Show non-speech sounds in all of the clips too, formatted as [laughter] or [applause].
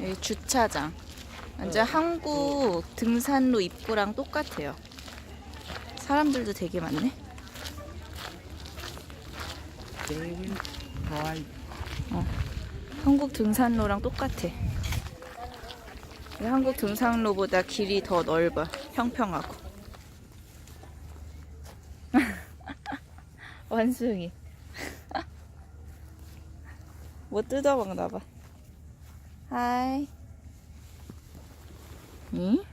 여기 주차장. 완전 한국 등산로 입구랑 똑같아요. 사람들도 되게 많네. Provide. 한국 등산로랑 똑같아. 한국 등산로보다 길이 더 넓어. 평평하고. [laughs] 원숭이. [laughs] 뭐 뜯어먹나 봐. 하이. 응?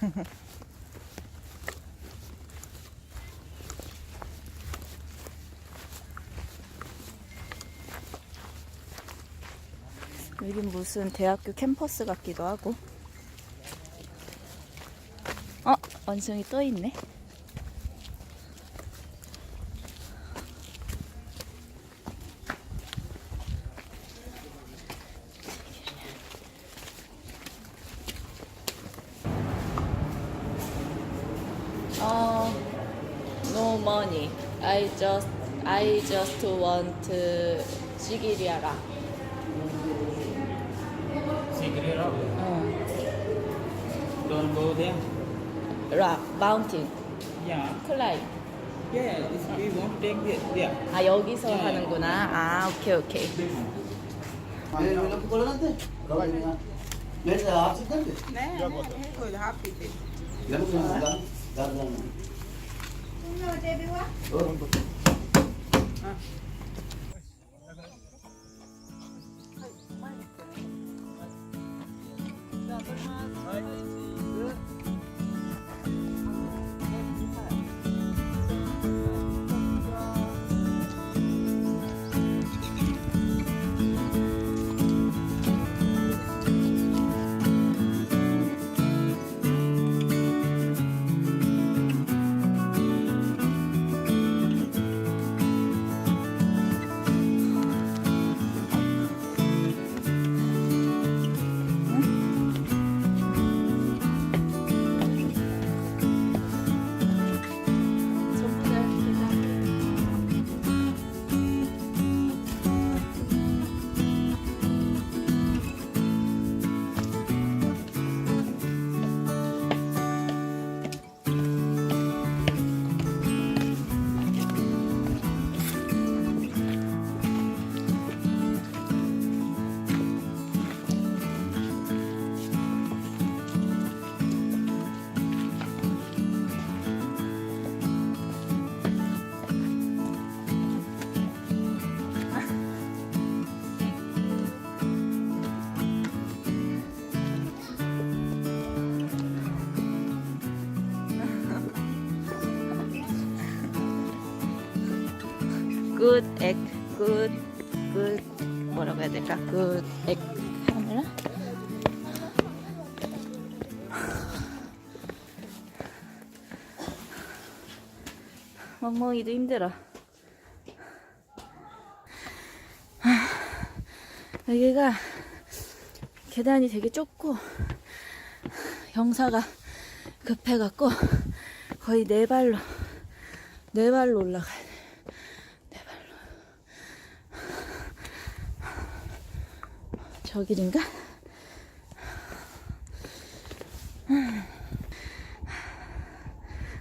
[laughs] 여긴 무슨 대학교 캠퍼스 같기도 하고. 어, 원숭이 또 있네. I just, I just want 시기리아라. Rock. 어, Don't go there. 락, 마운틴, Yeah. 클라이. Yeah, this, we won't take it there. 아 여기서 네. 하는구나. 아 오케이 오케이. เออเจ๊บิวะเออ good egg, good, good 뭐라고 해야 될까? good egg 하나? 멍멍이도 힘들어. 아, 여기가 계단이 되게 좁고 경사가 급해갖고 거의 네 발로 네 발로 올라가야 저 길인가?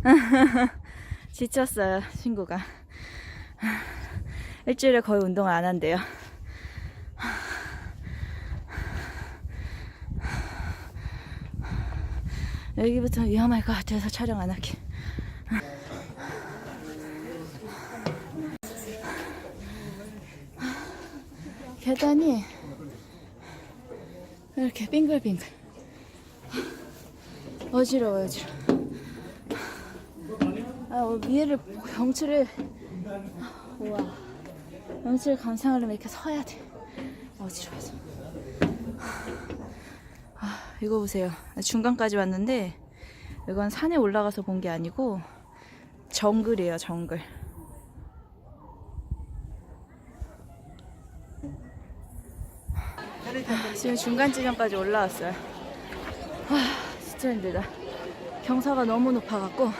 [laughs] 지쳤어요, 친구가. 일주일에 거의 운동을 안 한대요. 여기부터 위험할 것 같아서 촬영 안 할게. 계단이 이렇게 빙글빙글. 어지러워 어지러워. 아 어, 위에를 경치를 우와. 경치를 감상하려면 이렇게 서야 돼. 어지러워서. 아 이거 보세요. 중간까지 왔는데 이건 산에 올라가서 본 게 아니고 정글이에요 정글 지금 중간 지점까지 올라왔어요. 아, 진짜 힘들다. 경사가 너무 높아갖고,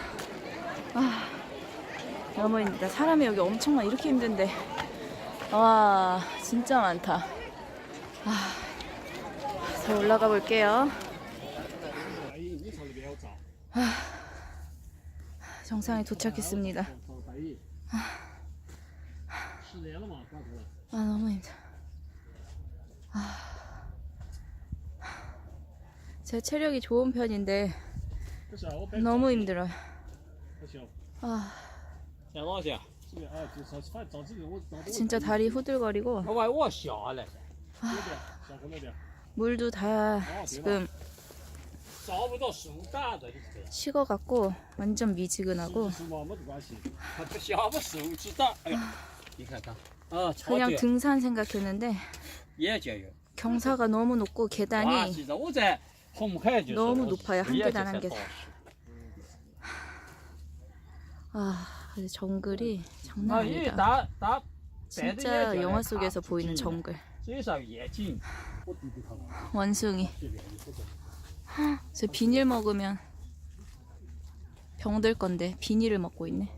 아, 너무 힘들다. 사람이 여기 엄청 많아. 이렇게 힘든데, 와, 진짜 많다. 아, 더 올라가 볼게요. 아, 정상에 도착했습니다. 아, 너무 힘들어. 아, 제 체력이 좋은 편인데 너무 힘들어요. 진짜 다리 후들거리고. 아, 물도 다 지금 식어갖고 완전 미지근하고. 그냥 등산 생각했는데 경사가 너무 높고 계단이 너무 높아요. 한 계단 한 게. 아, 정글이 장난 아니다. 진짜 영화 속에서 보이는 정글. 원숭이. 저 비닐 먹으면 병들 건데 비닐을 먹고 있네.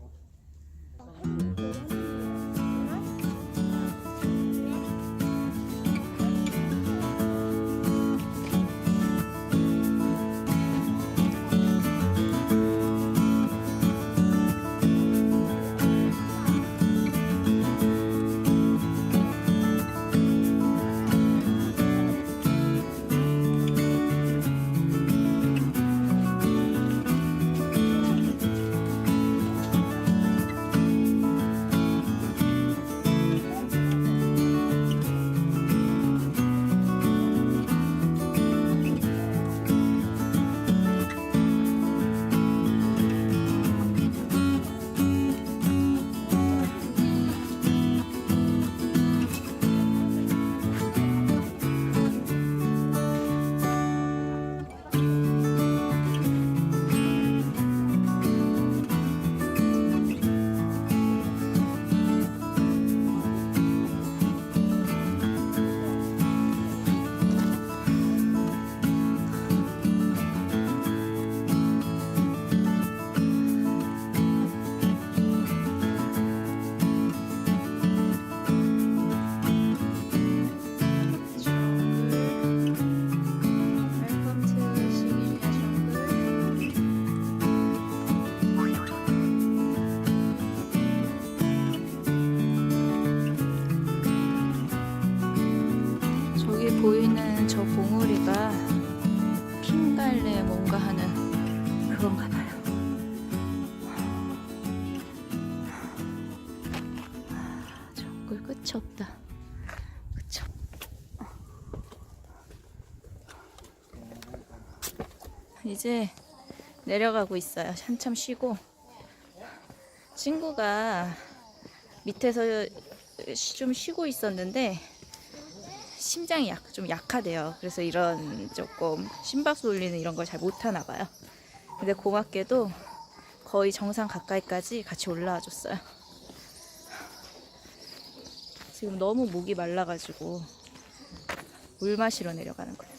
이제 내려가고 있어요. 한참 쉬고 친구가 밑에서 쉬- 좀 쉬고 있었는데 심장이 약, 좀 약하대요. 그래서 이런 조금 심박수 올리는 이런 걸 잘 못하나 봐요. 근데 고맙게도 거의 정상 가까이까지 같이 올라와 줬어요. 지금 너무 목이 말라가지고 물 마시러 내려가는 거예요.